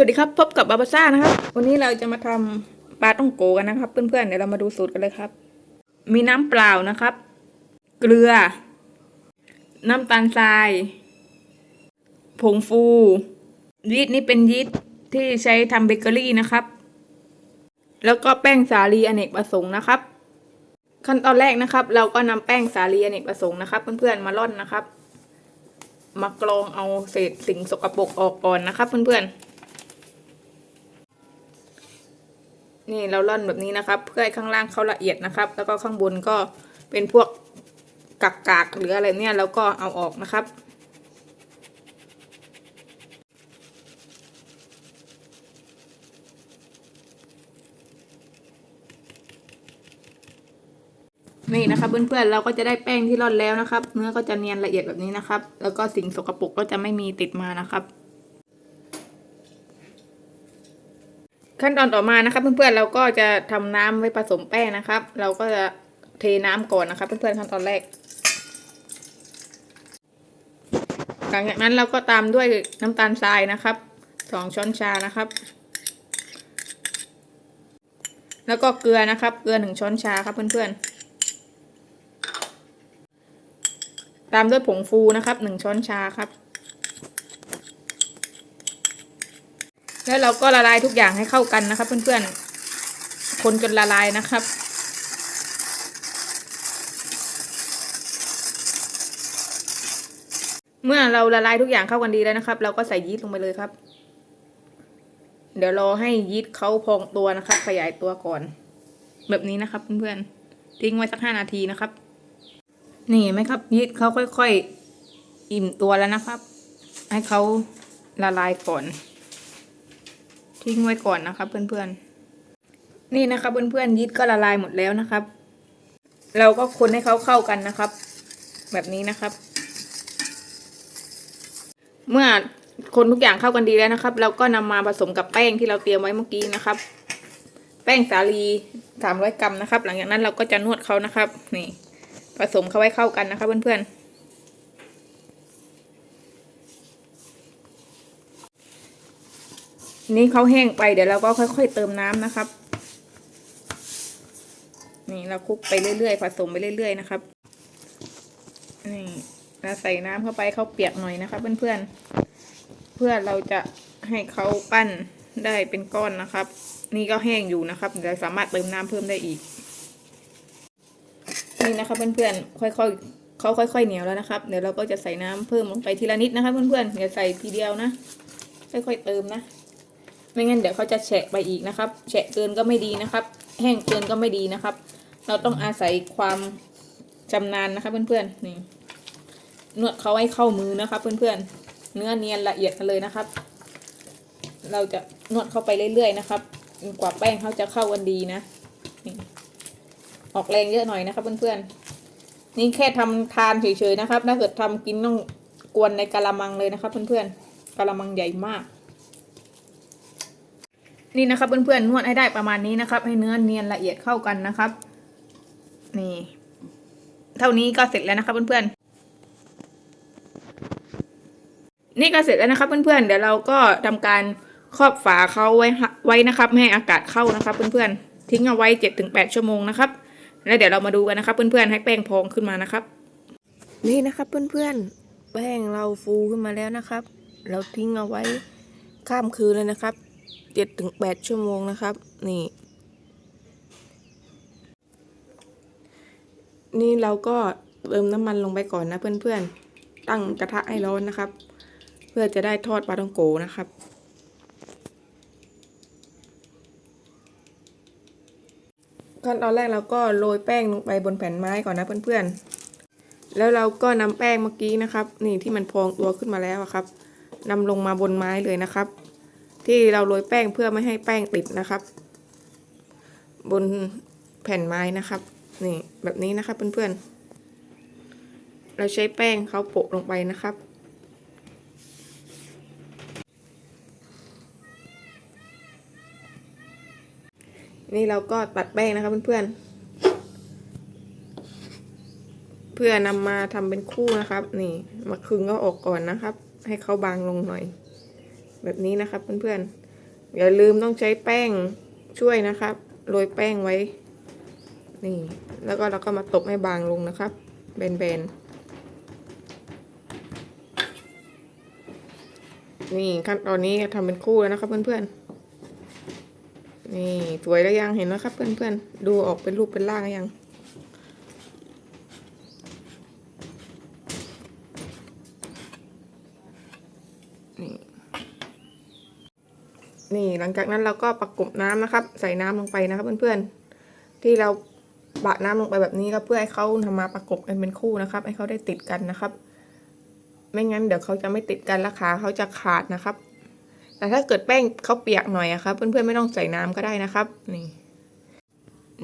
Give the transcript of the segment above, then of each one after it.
วัสดีครับ พบกับบาบาซ่านะครับ วันนี้เราจะมาทำปลาต้องโกกันนะครับ เพื่อนๆเดี๋ยวเรามาดูสูตรกันเลยครับ มีน้ำเปล่านะครับ เกลือ น้ำตาลทราย ผงฟู ยีสต์นี่เป็นยีสต์ที่ใช้ทำเบเกอรี่นะครับ แล้วก็แป้งสาลีอเนกประสงค์นะครับ ขั้นตอนแรกนะครับ เราก็นำแป้งสาลีอเนกประสงค์นะครับ เพื่อนๆมาร่อนนะครับ มากรองเอาเศษสิ่งสกปรกออกก่อนนะครับ เพื่อนๆ นี่เราล่อนแบบนี้นะครับ เพื่อให้ข้างล่างเขาละเอียดนะครับ แล้วก็ข้างบนก็เป็นพวกกักกากๆหรืออะไรเนี่ยเราก็เอาออกนะครับ นี่นะครับเพื่อนๆเราก็จะได้แป้งที่ร่อนแล้วนะครับ เนื้อก็จะเนียนละเอียดแบบนี้นะครับ แล้วก็สิ่งสกปรกก็จะไม่มีติดมานะครับ ขั้นตอนต่อมานะครับเพื่อนๆเราก็จะทำน้ำไว้ผสมแป้งนะครับ เราก็จะเทน้ำก่อนนะครับเพื่อนๆขั้นตอนแรก หลังจากนั้นเราก็ตามด้วยน้ำตาลทรายนะครับสองช้อนชานะครับ แล้วก็เกลือนะครับ เกลือหนึ่งช้อนชาครับเพื่อนๆ ตามด้วยผงฟูนะครับหนึ่งช้อนชาครับ แล้วเราก็ละลายทุกอย่างให้เข้ากันนะครับ เพื่อนๆ คนจนละลายนะครับเมื่อเราละลายทุกอย่างเข้ากันดีแล้วนะครับ เราก็ใส่ยีสต์ลงไปเลยครับ เดี๋ยวรอให้ยีสต์เขาพองตัวนะครับ ขยายตัวก่อน แบบนี้นะครับเพื่อนๆทิ้งไว้สักห้านาทีนะครับ นี่เห็นไหมครับ ยีสต์เขาค่อยๆอิ่มตัวแล้วนะครับ ให้เขาละลายก่อน ทิ้งไว้ก่อนนะครับ เพื่อนๆ นี่นะครับ เพื่อนๆยีสต์ก็ละลายหมดแล้วนะครับ เราก็คนให้เขาเข้ากันนะครับ แบบนี้นะครับ เมื่อคนทุกอย่างเข้ากันดีแล้วนะครับ เราก็นำมาผสมกับแป้งที่เราเตรียมไว้เมื่อกี้นะครับ แป้งสาลีสามร้อยกรัมนะครับ หลังจากนั้นเราก็จะนวดเขานะครับ นี่ ผสมเขาไว้เข้ากันนะครับ เพื่อนๆ นี่เขาแห้งไปเดี๋ยวเราก็ค่อย ๆ เติมน้ำนะครับ นี่เราคลุกไปเรื่อยๆผสมไปเรื่อยๆนะครับ นี่เราใส่น้ำเข้าไปเขาเปียกหน่อยนะคะเพื่อนๆ เพื่อเราจะให้เขาปั้นได้เป็นก้อนนะครับ นี่ก็แห้งอยู่นะครับเดี๋ยวสามารถเติมน้ำเพิ่มได้อีก นี่นะคะเพื่อนๆค่อยๆเขาค่อยๆเหนียวแล้วนะครับ เดี๋ยวเราก็จะใส่น้ำเพิ่มลงไปทีละนิดนะคะเพื่อนๆอย่าใส่ทีเดียวนะ ค่อยๆเติมนะ ไม่งั้นเดี๋ยวเขาจะแฉะไปอีกนะครับ แฉะเกินก็ไม่ดีนะครับ แห้งเกินก็ไม่ดีนะครับ เราต้องอาศัยความชำนาญนะคะเพื่อนๆนี่นวดเขาให้เข้ามือนะคะเพื่อนๆ เนื้อเนียนละเอียดกันเลยนะครับ เราจะนวดเข้าไปเรื่อยๆนะครับกว่าแป้งเขาจะเข้ากันดีนะนี่ออกแรงเยอะหน่อยนะครับ เพื่อนๆ นี่แค่ทำทานเฉยๆนะครับ ถ้าเกิดทำกินต้องกวนในกะละมังเลยนะครับ เพื่อนๆกะละมังใหญ่มาก นี่นะครับเพื่อนๆนวดให้ได้ประมาณนี้นะครับ ให้เนื้อเนียนละเอียดเข้ากันนะครับ นี่ เท่านี้ก็เสร็จแล้วนะครับเพื่อนๆนี่ก็เสร็จแล้วนะครับเพื่อนๆ เดี๋ยวเราก็ทำการครอบฝาเขาไว้ไว้นะครับไม่ให้อากาศเข้านะครับเพื่อนๆ ทิ้งเอาไว้เจ็ดถึงแปดชั่วโมงนะครับ แล้วเดี๋ยวเรามาดูกันนะครับเพื่อนๆ ให้แป้งพองขึ้นมานะครับ นี่นะครับเพื่อนๆ แป้งเราฟูขึ้นมาแล้วนะครับ เราทิ้งเอาไว้ข้ามคืนเลยนะครับ เจ็ดถึงแปดชั่วโมงนะครับ นี่ นี่เราก็เติมน้ำมันลงไปก่อนนะเพื่อนๆ ตั้งกระทะให้ร้อนนะครับ เพื่อจะได้ทอดปลาท่องโกนะครับขั้นตอนแรกเราก็โรยแป้งลงไปบนแผ่นไม้ก่อนนะเพื่อนๆ แล้วเราก็นำแป้งเมื่อกี้นะครับ นี่ที่มันพองตัวขึ้นมาแล้วครับนำลงมาบนไม้เลยนะครับ ที่เราโรยแป้งเพื่อไม่ให้แป้งติดนะครับ บนแผ่นไม้นะครับนี่แบบนี้นะครับเพื่อนๆ เราใช้แป้งเขาโปะลงไปนะครับ นี่เราก็ตัดแป้งนะครับเพื่อนๆ เพื่อนำมาทำเป็นคู่นะครับ นี่มาคึงก็ออกก่อนนะครับ ให้เขาบางลงหน่อย แบบนี้นะครับเพื่อนๆ อย่าลืมต้องใช้แป้งช่วยนะครับ โรยแป้งไว้ นี่ แล้วก็เราก็มาตบให้บางลงนะครับ แบนๆ นี่ขั้นตอนนี้ทำเป็นคู่แล้วนะครับเพื่อนๆ นี่สวยแล้วยังเห็นไหมครับเพื่อนๆ ดูออกเป็นรูปเป็นร่างยังนี่ นี่หลังจากนั้นเราก็ประกบน้ำนะครับ ใส่น้ำลงไปนะครับเพื่อนๆ ที่เราบะน้ำลงไปแบบนี้ก็เพื่อให้เขาทำมาประกบกันเป็นคู่นะครับ ให้เขาได้ติดกันนะครับ ไม่งั้นเดี๋ยวเขาจะไม่ติดกันและขาเขาจะขาดนะครับ แต่ถ้าเกิดแป้งเขาเปียกหน่อยอะครับ เพื่อนๆไม่ต้องใส่น้ำก็ได้นะครับ นี่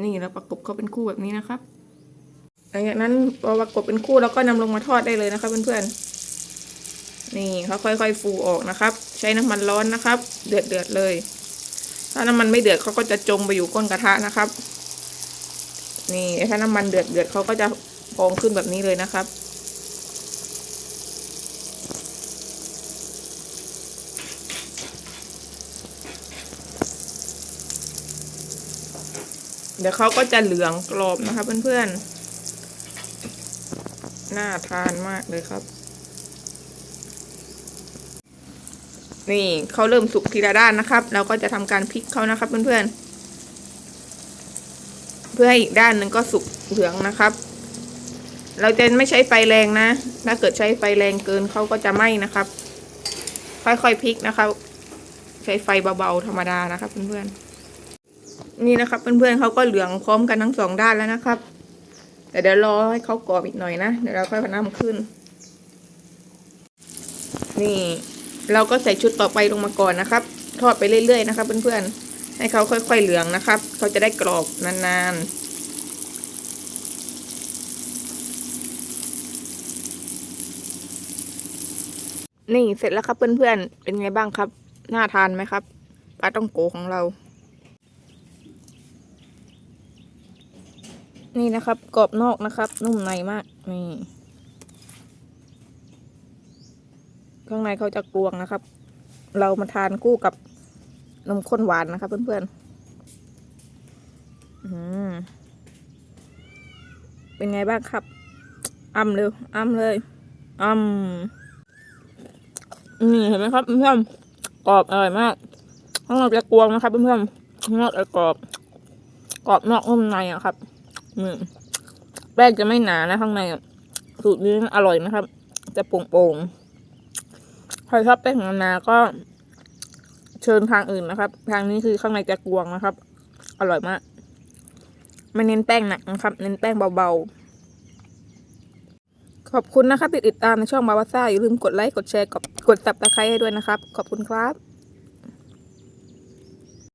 นี่เราประกบเขาเป็นคู่แบบนี้นะครับ หลังจากนั้นพอประกบเป็นคู่เราก็นำลงมาทอดได้เลยนะครับเพื่อนๆ นี่เขาค่อยๆ ฟูออกนะครับ ใช้น้ำมันร้อนนะครับ เดือดเดือดๆเลย ถ้าน้ำมันไม่เดือดเขาก็จะจมไปอยู่ก้นกระทะนะครับ นี่ถ้าน้ำมันเดือดเดือดเขาก็จะพองขึ้นแบบนี้เลยนะครับเดี๋ยวเขาก็จะเหลืองกรอบนะคะเพื่อนๆ น่าทานมากเลยครับ นี่เขาเริ่มสุกทีละด้านนะครับ เราก็จะทำการพลิกเขานะครับ เพื่อนๆ เพื่อให้อีกด้านหนึ่งก็สุกเหลืองนะครับ เราจะไม่ใช้ไฟแรงนะ ถ้าเกิดใช้ไฟแรงเกินเขาก็จะไหม้นะครับ ค่อยๆพลิกนะครับ ใช้ไฟเบาๆธรรมดานะครับ เพื่อนๆ นี่นะครับ เพื่อนๆเขาก็เหลืองพร้อมกันทั้งสองด้านแล้วนะครับแต่เดี๋ยวรอให้เขากรอบอีกหน่อยนะ เดี๋ยวเราค่อยพนำขึ้น นี่ เราก็ใส่ชุดต่อไปลงมาก่อนนะครับ ทอดไปเรื่อยๆนะครับ เพื่อนๆ ให้เขาค่อยๆเหลืองนะครับ เขาจะได้กรอบนานๆนี่เสร็จแล้วครับเพื่อนๆ เป็นไงบ้างครับ น่าทานไหมครับปลาต้องโกของเรา นี่นะครับ กรอบนอกนะครับ นุ่มในมาก นี่ ข้างในเขาจะกรวงนะครับ เรามาทานคู่กับนมข้นหวานนะครับ เพื่อนๆอืมเป็นไงบ้างครับอ้ำเร็วอ้ำเลยอ้ำนี่เห็นไหมครับเพื่อนกรอบอร่อยมากข้างนอกจะกรวงนะครับเพื่อนๆข้างนอกจะกรอบ กรอบนอกนุ่มในอะครับอืมแป้งจะไม่หนานะข้างในสูตรนี้อร่อยนะครับ จะโป่งๆ ใครชอบแป้งนานาก็เชิญทางอื่นนะครับ ทางนี้คือข้างในจะกวงนะครับ อร่อยมากไม่เน้นแป้งหนักนะครับ เน้นแป้งเบาๆ ขอบคุณนะครับติดติดตามในช่องบาวาซ่าอย่าลืมกดไลค์ กดแชร์ กดกดตับตะไคร้ให้ด้วยนะครับ ขอบคุณครับ